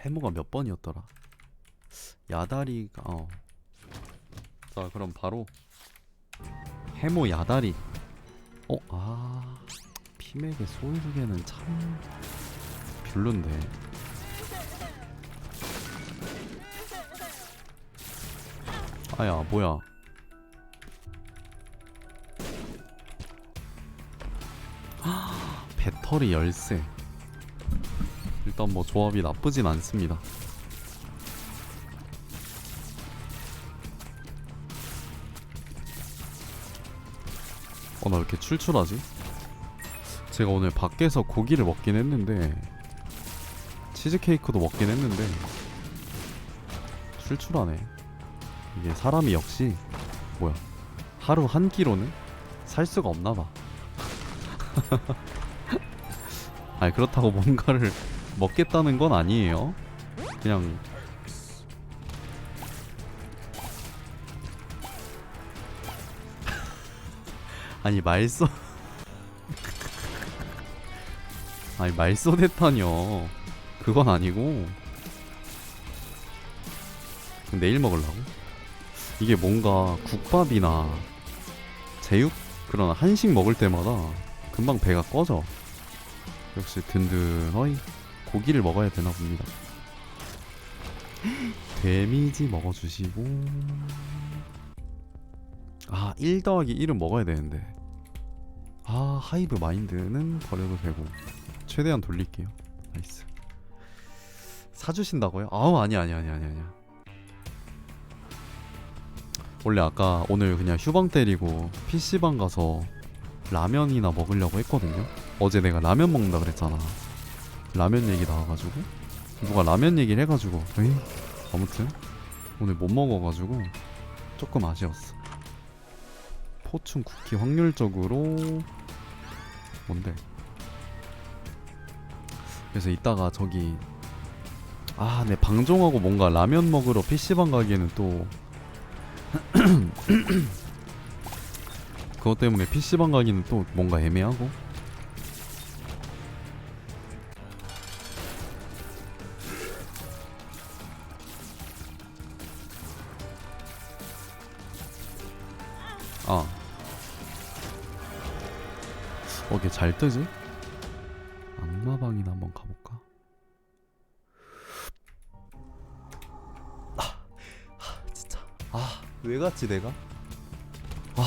해모가 몇 번이었더라? 야다리가 어. 자 그럼 바로 해모 야다리. 어, 아 피맥의 소울 두 개는 참 별론데. 아야 뭐야? 배터리 열쇠. 일단 뭐 조합이 나쁘진 않습니다. 어 나 왜 이렇게 출출하지? 제가 오늘 밖에서 고기를 먹긴 했는데 치즈케이크도 먹긴 했는데 출출하네. 이게 사람이 역시 뭐야 하루 한 끼로는 살 수가 없나 봐. 아니 그렇다고 뭔가를 먹겠다는 건 아니에요. 그냥 아니 말소 아니 말소됐다뇨 그건 아니고. 내일 먹으려고? 이게 뭔가 국밥이나 제육? 그런 한식 먹을 때마다 금방 배가 꺼져. 역시 든든하이 고기를 먹어야 되나 봅니다. 데미지 먹어주시고. 아 1 더하기 1은 먹어야 되는데. 아 하이브 마인드는 버려도 되고. 최대한 돌릴게요. 나이스. 사주신다고요? 아우 아니 아니 아니 아니 아니야. 원래 아까 오늘 그냥 휴방 때리고 PC방 가서 라면이나 먹으려고 했거든요. 어제 내가 라면 먹는다 그랬잖아 라면 얘기 나와가지고 누가 라면 얘기를 해가지고 에이 아무튼 오늘 못 먹어가지고 조금 아쉬웠어. 포춘 쿠키 확률적으로 뭔데? 그래서 이따가 저기 아, 네 방종하고 뭔가 라면 먹으러 PC방 가기에는 또 그것 때문에 PC방 가기는 또 뭔가 애매하고 어, 이게 잘 뜨지? 악마방이나 한번 가볼까? 아, 아 진짜. 아왜 갔지 내가? 와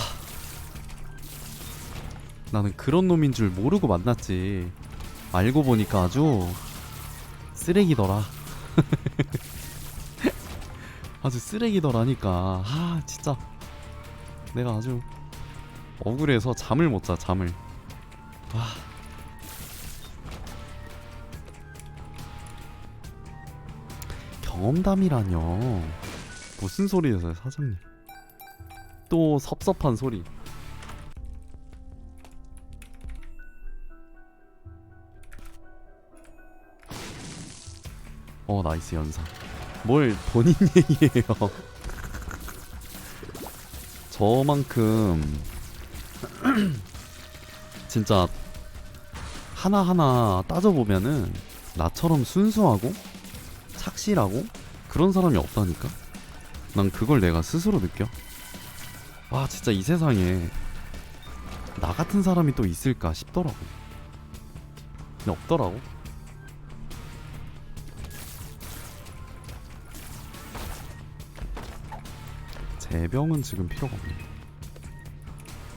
나는 그런 놈인 줄 모르고 만났지. 알고 보니까 아주 쓰레기더라. 아주 쓰레기더라니까. 아 진짜. 내가 아주 억울해서 잠을 못 자 잠을 와. 경험담이라뇨. 무슨 소리예요 사장님? 또 섭섭한 소리. 어 나이스 연상. 뭘 본인 얘기해요? 저만큼 진짜 하나하나 따져보면은 나처럼 순수하고 착실하고 그런 사람이 없다니까? 난 그걸 내가 스스로 느껴. 와 진짜 이 세상에 나 같은 사람이 또 있을까 싶더라고. 근데 없더라고. 재병은 지금 필요가 없네.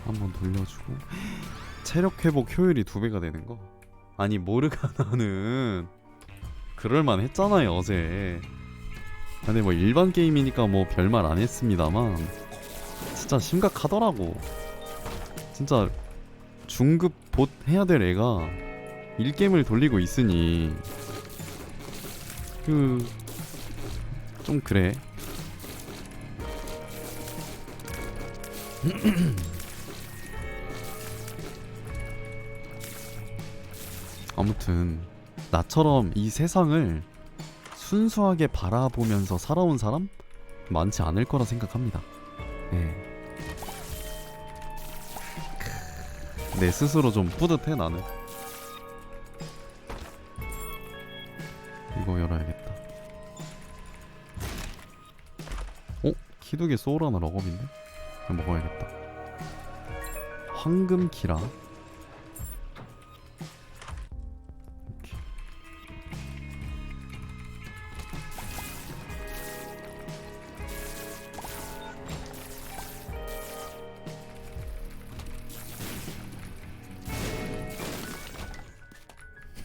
한번 돌려주고. 체력 회복 효율이 두 배가 되는 거 아니 모르가나는 그럴만 했잖아요 어제. 근데 뭐 일반 게임이니까 뭐 별말 안 했습니다만 진짜 심각하더라고. 진짜 중급 봇 해야 될 애가 일게임을 돌리고 있으니. 그 좀 그래 아무튼 나처럼 이 세상을 순수하게 바라보면서 살아온 사람 많지 않을 거라 생각합니다. 네. 내 스스로 좀 뿌듯해 나는. 이거 열어야겠다. 어? 키두개 소울하나 럭업인데? 먹어야겠다. 황금 키라.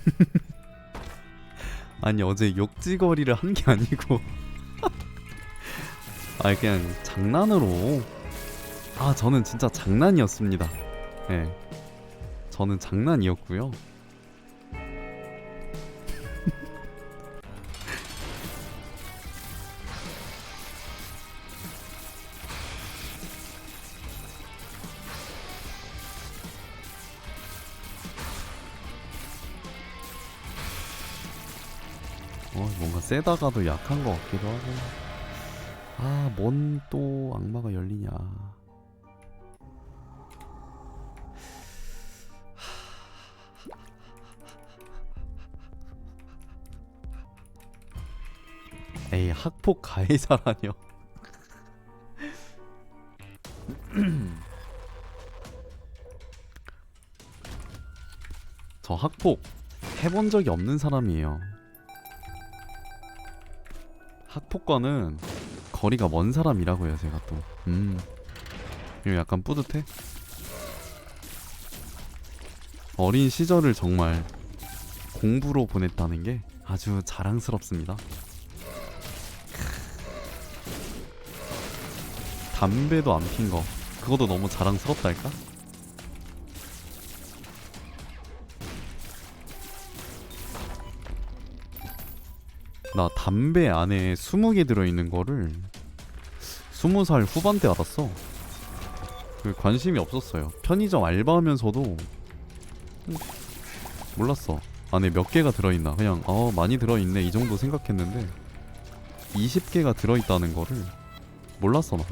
아니 어제 욕지거리를 한 게 아니고. 아 그냥 장난으로. 아 저는 진짜 장난이었습니다. 예. 저는 장난이었고요 세다가도 약한 것 같기도 하고 아, 뭔 또 악마가 열리냐. 에이, 학폭 가해자라뇨. 저 학폭 해본 적이 없는 사람이에요. 학폭과는 거리가 먼 사람이라고요 제가 또. 음. 이거 약간 뿌듯해? 어린 시절을 정말 공부로 보냈다는 게 아주 자랑스럽습니다. 담배도 안 핀 거. 그것도 너무 자랑스럽달까? 나 담배 안에 20개 들어있는 거를 20살 후반 때 알았어. 그 관심이 없었어요. 편의점 알바하면서도 음, 몰랐어. 안에 몇 개가 들어있나. 그냥 어 많이 들어있네 이 정도 생각했는데 20개가 들어있다는 거를 몰랐어 나.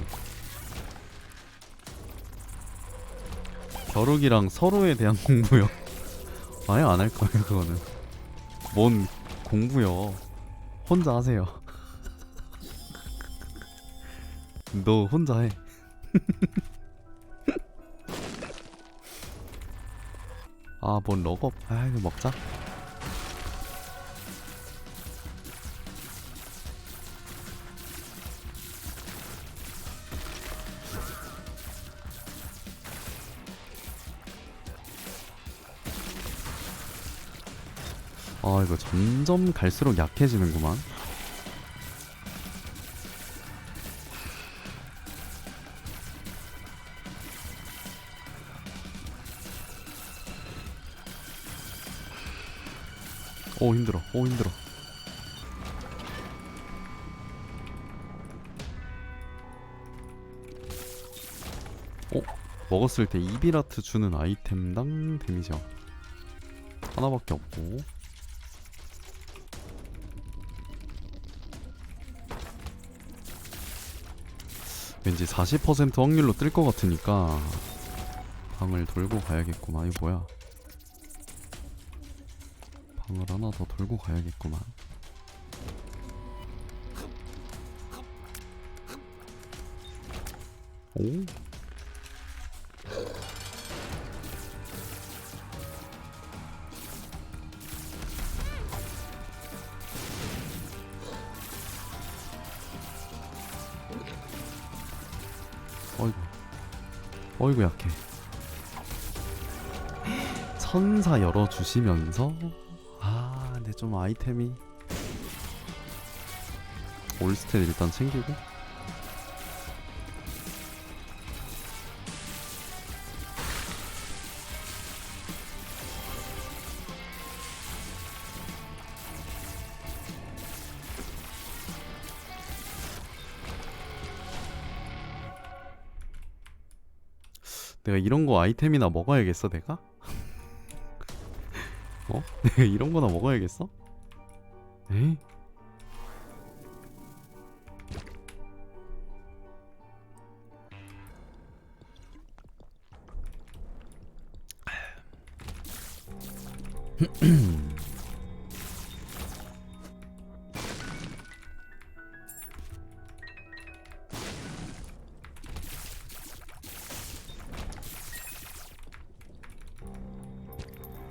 벼룩이랑 서로에 대한 공부요. 아예 안 할 거예요 그거는. 뭔 공부요. 혼자 하세요. 너 혼자 해. 아, 뭔 럭업. 아, 이거 먹자. 아, 이거 점점 갈수록 약해지는구만. 오 힘들어 오 힘들어 어? 먹었을 때 이비라트 주는 아이템당 데미지야 하나밖에 없고 왠지 40% 확률로 뜰 것 같으니까 방을 돌고 가야겠구만 이거 뭐야 방을 하나 더 돌고 가야겠구만. 오. 어이구 약해. 천사 열어주시면서? 아 근데 좀 아이템이. 올스탯 일단 챙기고 내가 이런 거 아이템이나 먹어야겠어 내가? 어? 내가 이런 거나 먹어야겠어? 에이?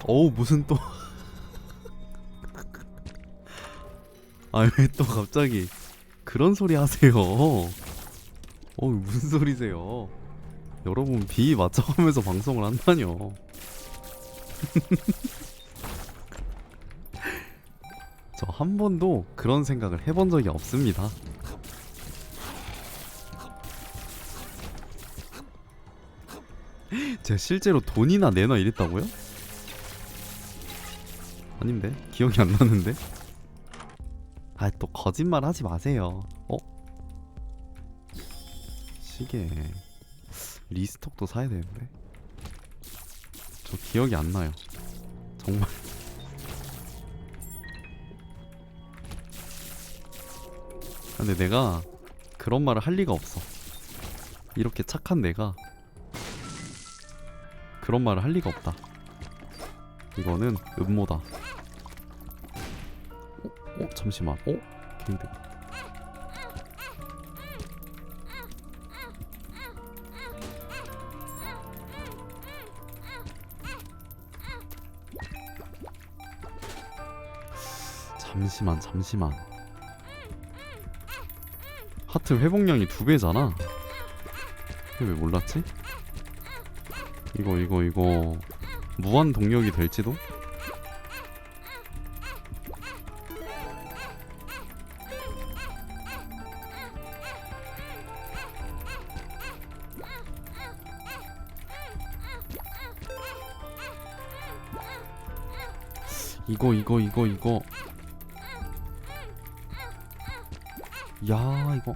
어우 무슨 또. 아 왜 또 갑자기 그런 소리 하세요? 어우 무슨 소리세요? 여러분 비 맞춰가면서 방송을 한다뇨. 저 한 번도 그런 생각을 해본 적이 없습니다. 제가 실제로 돈이나 내놔 이랬다고요? 아닌데? 기억이 안 나는데? 아 또 거짓말 하지 마세요. 어? 시계. 리스톡도 사야 되는데? 저 기억이 안 나요. 정말. 근데 내가 그런 말을 할 리가 없어. 이렇게 착한 내가 그런 말을 할 리가 없다. 이거는 음모다 어? 어? 잠시만 어? 근데 잠시만 잠시만 하트 회복량이 두 배잖아 이게 왜 몰랐지? 이거 이거 이거 무한 동력이 될지도? 이거 이거 이거 이거. 야 이거.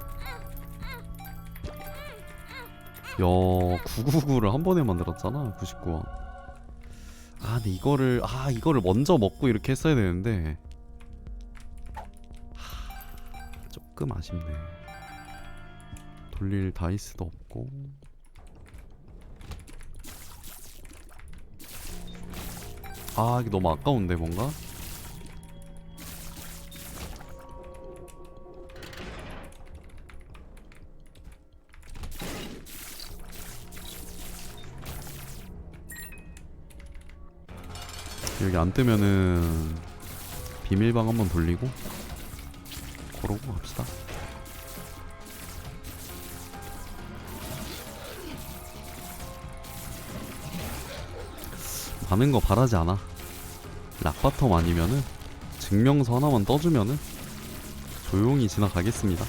야 999를 한 번에 만들었잖아 99원 아 근데 이거를 아 이거를 먼저 먹고 이렇게 했어야 되는데. 하, 조금 아쉽네. 돌릴 다이스도 없고 아 이게 너무 아까운데 뭔가 여기 안 뜨면은 비밀방 한번 돌리고 그러고 갑시다. 많은 거 바라지 않아. 락바텀 아니면은 증명서 하나만 떠주면은 조용히 지나가겠습니다.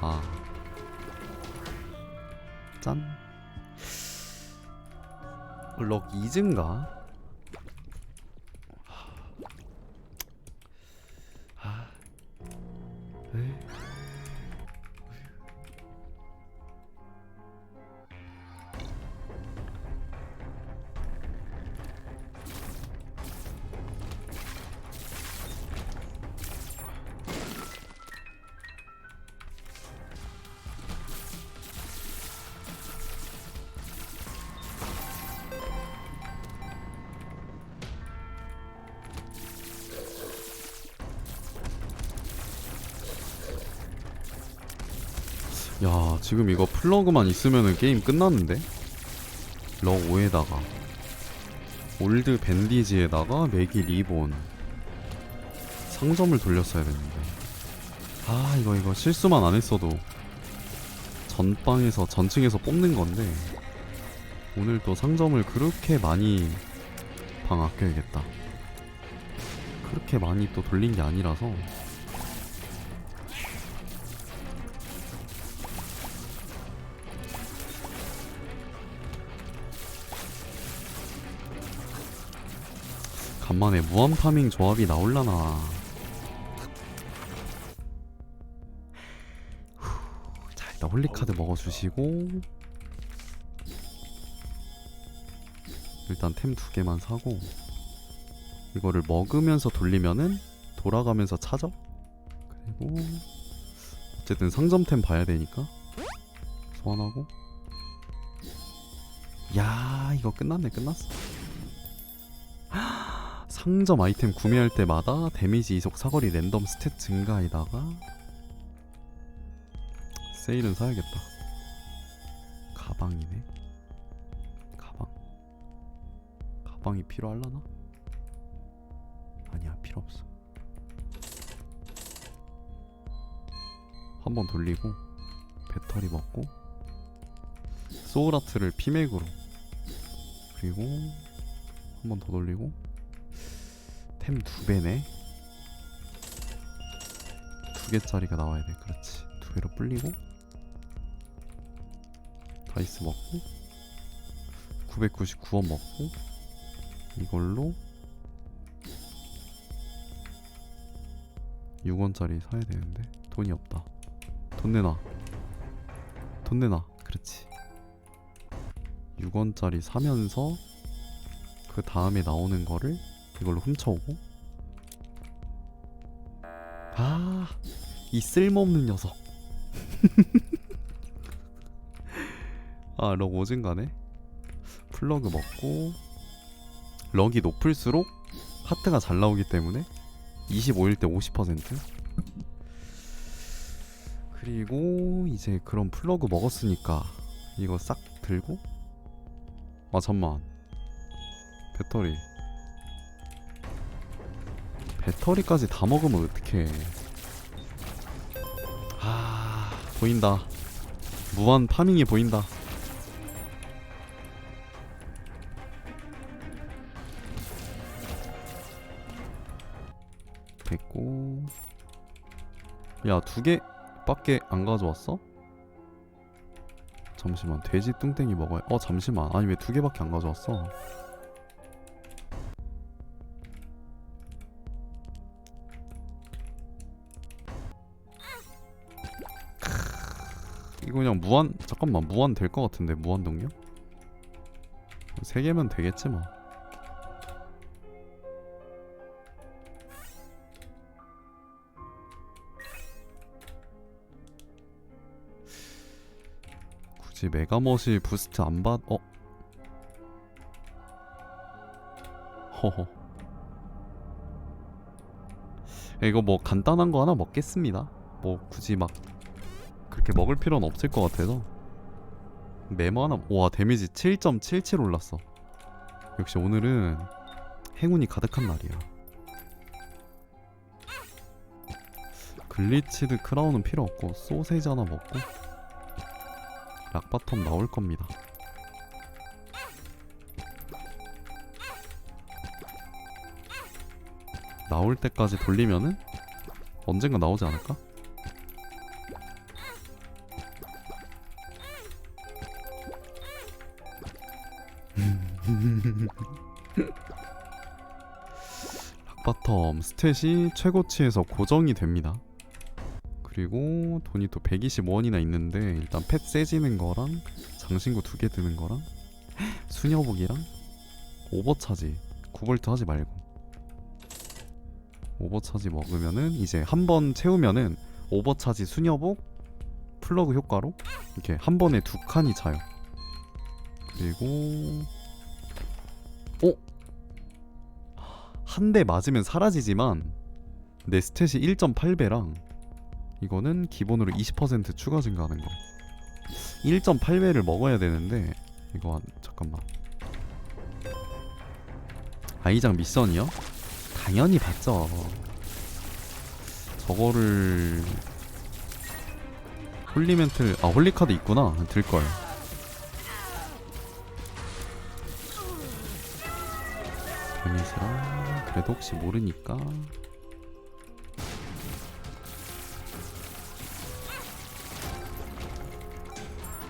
아, 짠. 럭 2증가? 야 지금 이거 플러그만 있으면은 게임 끝났는데? 럭 5에다가. 올드 밴디지에다가 매기 리본. 상점을 돌렸어야 됐는데. 아 이거 이거 실수만 안 했어도 전방에서 전층에서 뽑는 건데 오늘 또 상점을 그렇게 많이 방 아껴야겠다. 그렇게 많이 또 돌린 게 아니라서 간만에 무한 파밍 조합이 나올라나. 후, 자 일단 홀리카드 먹어주시고 일단 템 두 개만 사고 이거를 먹으면서 돌리면은 돌아가면서 차죠? 그리고 어쨌든 상점템 봐야 되니까 소환하고 야 이거 끝났네 끝났어 상점 아이템 구매할 때마다 데미지 이속 사거리 랜덤 스탯 증가에다가 세일은 사야겠다. 가방이네. 가방. 가방 먹방이 필요할라나? 아니야 필요 없어. 한번 돌리고 배터리 먹고 소울아트를 피맥으로 그리고 한번 더 돌리고 템두 배네. 두 개짜리가 나와야 돼. 그렇지. 두 개로 불리고 다이스 먹고 999원 먹고 이걸로 6원짜리 사야 되는데 돈이 없다. 돈 내놔. 돈 내놔. 그렇지. 6원짜리 사면서 그 다음에 나오는 거를 이걸로 훔쳐오고? 아 이 쓸모없는 녀석. 아 럭 오진가네? 플러그 먹고 럭이 높을수록 하트가 잘 나오기 때문에 25일 때 50% 그리고 이제 그런 플러그 먹었으니까 이거 싹 들고? 아 잠만. 배터리 배터리까지 다 먹으면 어떡해. 아 보인다. 무한 파밍이 보인다. 됐고. 야 두 개 밖에 안 가져왔어? 잠시만 돼지 뚱땡이 먹어야 어 잠시만. 아니 왜 두 개밖에 안 가져왔어 그냥 무한 잠깐만 무한 될 것 같은데 무한 동력? 세 개면 되겠지 뭐 굳이 메가머시 부스트 안 받.. 어? 허허 이거 뭐 간단한 거 하나 먹겠습니다 뭐 굳이 막 그렇게 먹을 필요는 없을 것 같아서 메모 하나 와 데미지 7.77 올랐어 역시 오늘은 행운이 가득한 날이야 글리치드 크라운은 필요 없고 소세지 하나 먹고 락바텀 나올 겁니다. 나올 때까지 돌리면은 언젠가 나오지 않을까? 락바텀 스탯이 최고치에서 고정이 됩니다. 그리고 돈이 또 125원이나 있는데 일단 펫 세지는 거랑 장신구 두 개 드는 거랑 수녀복이랑 오버차지 9볼트 하지 말고 오버차지 먹으면은 이제 한 번 채우면은 오버차지 수녀복 플러그 효과로 이렇게 한 번에 두 칸이 차요 그리고 한 대 맞으면 사라지지만 내 스탯이 1.8배랑 이거는 기본으로 20% 추가 증가하는 거. 1.8배를 먹어야 되는데 이거 한, 잠깐만. 아이장 미션이요? 당연히 봤죠. 저거를 홀리멘틀 아 홀리카드 있구나. 들걸 그래도 혹시 모르니까.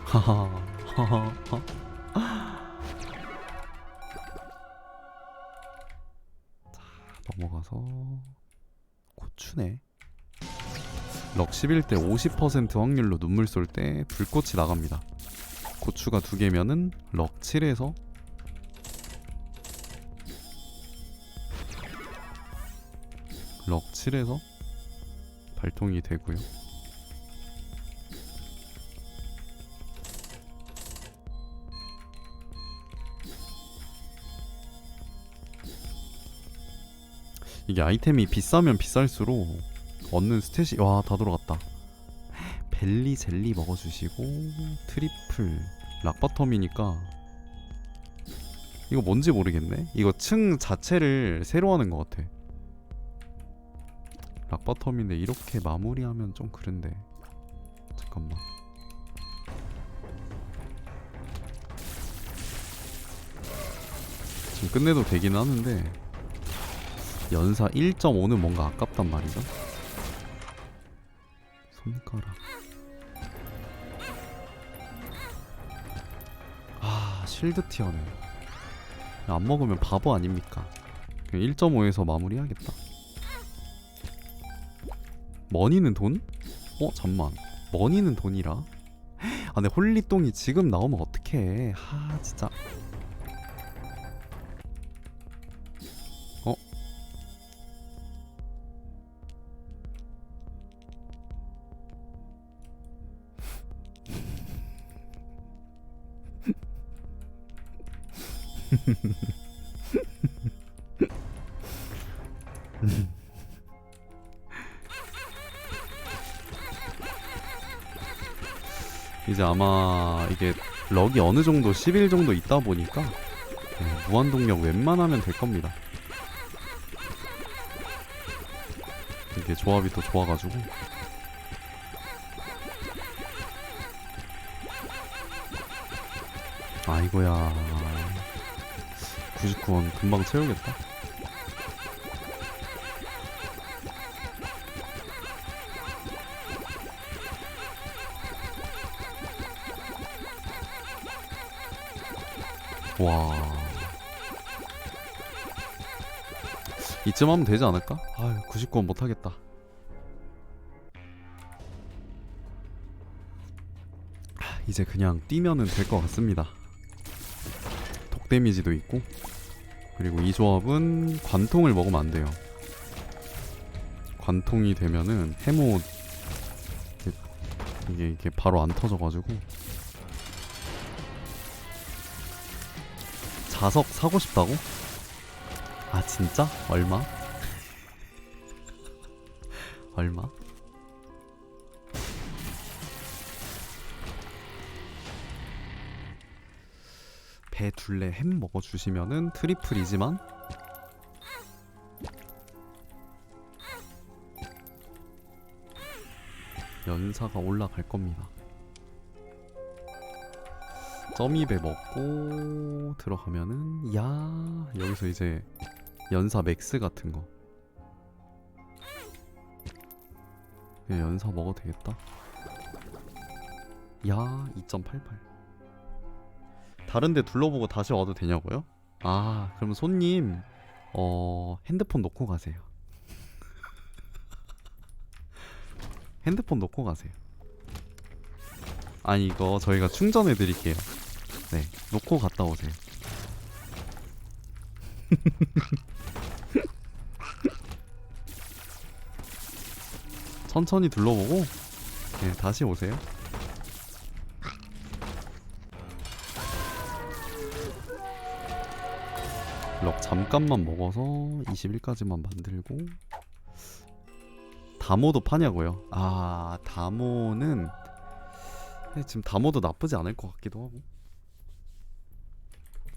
하하 하하 자 넘어가서 고추네. 럭 11 대 50% 확률로 눈물 쏠 때 불꽃이 나갑니다. 고추가 두 개면은 럭 7에서 럭 7에서 발동이 되고요 이게 아이템이 비싸면 비쌀수록 얻는 스탯이 와다 들어갔다 벨리 젤리 먹어주시고 트리플 락바텀이니까 이거 뭔지 모르겠네. 이거 층 자체를 새로 하는 것 같아. 락바텀인데 이렇게 마무리하면 좀 그런데. 잠깐만. 지금 끝내도 되긴 하는데 연사 1.5는 뭔가 아깝단 말이죠. 손가락. 아 실드 티어네. 안 먹으면 바보 아닙니까? 1.5에서 마무리하겠다. 머니는 돈? 어 잠만. 머니는 돈이라. 아 근데 홀리똥이 지금 나오면 어떡해. 하 진짜. 어? 이제 아마 이게 럭이 어느 정도 10일 정도 있다 보니까 네, 무한동력 웬만하면 될 겁니다. 이게 조합이 또 좋아가지고 아이고야 99원 금방 채우겠다. 와. 이쯤 하면 되지 않을까? 아유, 99원 못하겠다. 하, 이제 그냥 뛰면은 될 것 같습니다. 독 데미지도 있고, 그리고 이 조합은 관통을 먹으면 안 돼요. 관통이 되면은 해모 이게, 이게 바로 안 터져가지고 자석 사고 싶다고? 아 진짜? 얼마? 얼마? 배 둘레 햄 먹어주시면은 트리플이지만 연사가 올라갈 겁니다. 점입에 먹고 들어가면은 야 여기서 이제 연사 맥스 같은 거. 예, 연사 먹어도 되겠다. 야 2.88 다른데 둘러보고 다시 와도 되냐고요? 아 그럼 손님 어 핸드폰 놓고 가세요. 핸드폰 놓고 가세요. 아니 이거 저희가 충전해 드릴게요 네, 놓고 갔다 오세요. 천천히 둘러보고 네, 다시 오세요. 럭 잠깐만 먹어서 21까지만 만들고 다모도 파냐고요? 아 다모는 근데 지금 다모도 나쁘지 않을 것 같기도 하고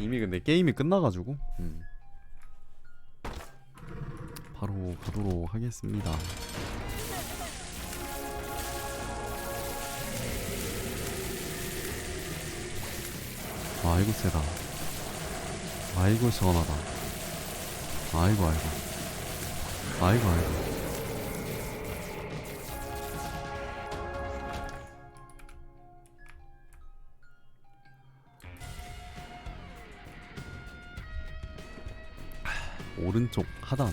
이미 근데 게임이 끝나가지고 음. 바로 가도록 하겠습니다. 아이고 세다. 아이고 시원하다. 아이고 아이고. 아이고 아이고. 오른쪽 하단.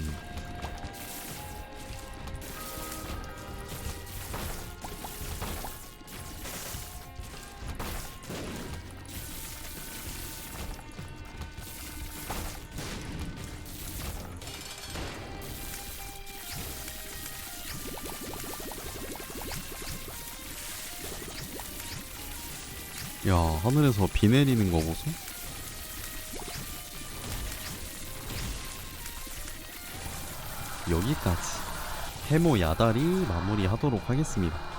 야 하늘에서 비 내리는 거 보소 여기까지. 해모 야달이 마무리하도록 하겠습니다